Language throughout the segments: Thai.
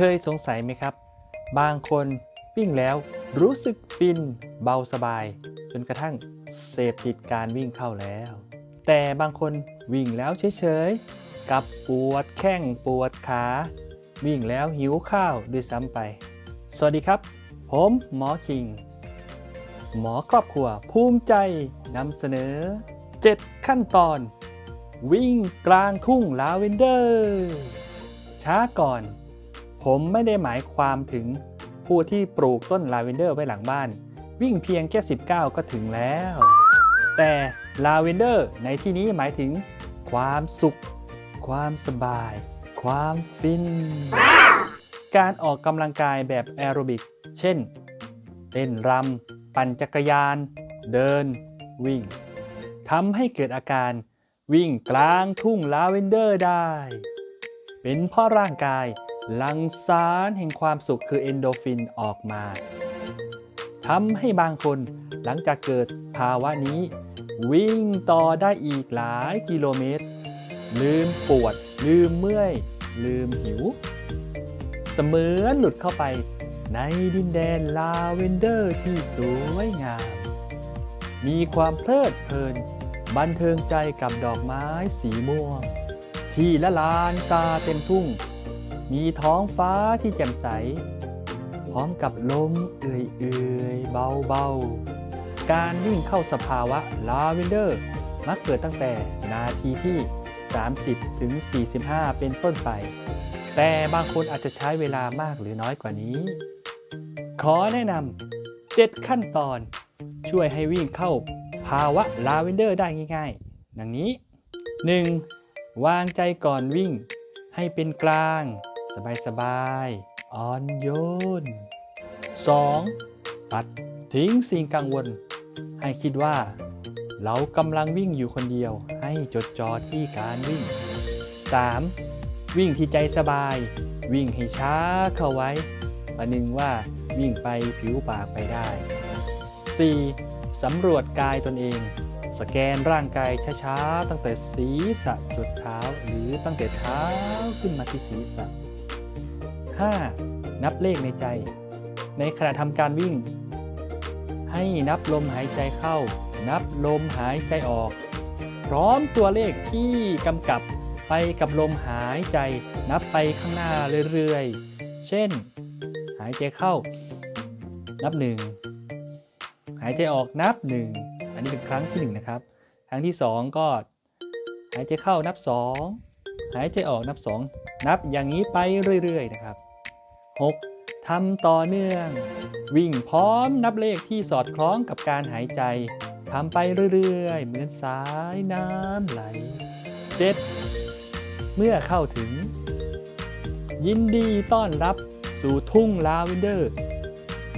เคยสงสัยไหมครับ บางคนวิ่งแล้วรู้สึกฟินเบาสบาย จนกระทั่งเสพติดการวิ่งเข้าแล้ว แต่บางคนวิ่งแล้วเฉยๆกับปวดแข้งปวดขา วิ่งแล้วหิวข้าวด้วยซ้ำไป สวัสดีครับ ผมหมอคิง หมอครอบครัวภูมิใจนำเสนอ 7 ขั้นตอน วิ่งกลางทุ่งลาเวนเดอร์ ช้าก่อน ผมไม่ได้หมายความถึงผู้ที่ปลูกต้นลาเวนเดอร์ไว้หลังบ้าน วิ่งเพียงแค่ 19 ก็ถึงแล้ว แต่ลาเวนเดอร์ในที่นี้หมายถึง ความสุข ความสบาย ความฟิน การออกกำลังกายแบบแอโรบิก เช่น เต้นรำ ปั่นจักรยาน เดิน วิ่งทำให้เกิดอาการวิ่งกลางทุ่งลาเวนเดอร์ได้ เป็นเพราะร่างกาย หลั่งสารแห่งความสุขคือเอนโดฟินออกมาทำให้บางคนหลังจากเกิดภาวะนี้ วิ่งต่อได้อีกหลายกิโลเมตร ลืมปวด ลืมเมื่อย ลืมหิว เสมือนหลุดเข้าไปในดินแดนลาเวนเดอร์ที่สวยงาม มีความเพลิดเพลิน บันเทิงใจกับดอกไม้สีม่วง ที่ละลานตาเต็มทุ่ง มีท้องฟ้าที่แจ่มใส พร้อมกับลมเอื่อยๆ เบาๆ การวิ่งเข้าสภาวะลาเวนเดอร์มักเกิดตั้งแต่นาทีที่ 30 ถึง 45 เป็นต้นไป แต่บางคนอาจจะใช้เวลามากหรือน้อยกว่านี้ ขอแนะนำ7ขั้นตอนช่วยให้วิ่งเข้าภาวะลาเวนเดอร์ได้ง่ายๆ ดังนี้ 1. วางใจก่อนวิ่งให้เป็นกลาง สบายๆอ่อนโยน 2. ตัดทิ้งสิ่งกังวล ให้คิดว่า เรากำลังวิ่งอยู่คนเดียว ให้จดจ่อที่การวิ่ง 3. วิ่งที่ใจสบาย วิ่งให้ช้าเข้าไว้ประหนึ่งว่าวิ่งไปผิวปากไปได้ 4. สำรวจกายตนเอง สแกนร่างกายช้าๆ ตั้งแต่ศีรษะจุดเท้า หรือตั้งแต่เท้าขึ้นมาที่ศีรษะ 5. นับเลขในใจ ในขณะทำการวิ่ง ให้นับลมหายใจเข้า นับลมหายใจออก พร้อมตัวเลขที่กำกับไปกับลมหายใจ นับไปข้างหน้าเรื่อยๆ เช่น หายใจเข้า นับหนึ่งหายใจออกนับหนึ่งอันนี้เป็นครั้งที่หนึ่งนะครับ ครั้งที่สองก็ หายใจเข้านับสองหายใจออกนับสองนับอย่างนี้ไปเรื่อย ๆ นะครับ 6. ทำต่อเนื่อง วิ่งพร้อมนับเลขที่สอดคล้องกับการหายใจทำไปเรื่อยๆ เหมือนสายน้ำไหล 7. เมื่อเข้าถึง ยินดีต้อนรับสู่ทุ่งลาเวนเดอร์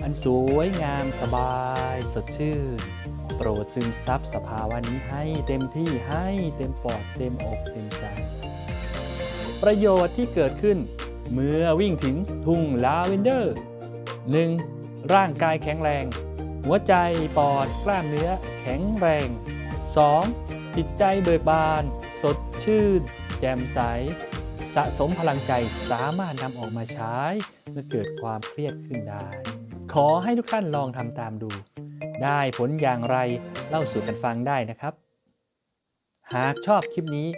อันสวยงามสบายสดชื่น โปรดซึมซับสภาวะนี้ให้เต็มที่ให้เต็มปอดเต็มอกเต็มใจ ประโยชน์ที่เกิดขึ้น เมื่อวิ่งถึงทุ่งลาเวนเดอร์ 1. ร่างกายแข็งแรง หัวใจปอดกล้ามเนื้อแข็งแรง 2. จิตใจเบิกบาน สดชื่น แจ่มใส สะสมพลังใจสามารถนำออกมาใช้ เมื่อเกิดความเครียดขึ้นได้ ขอให้ทุกท่านลองทำตามดู ได้ผลอย่างไรเล่าสู่กันฟังได้นะครับ หากชอบคลิปนี้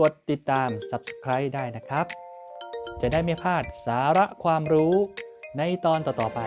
กดติดตาม Subscribe ได้นะครับ จะได้ไม่พลาดสาระความรู้ในตอนต่อๆไป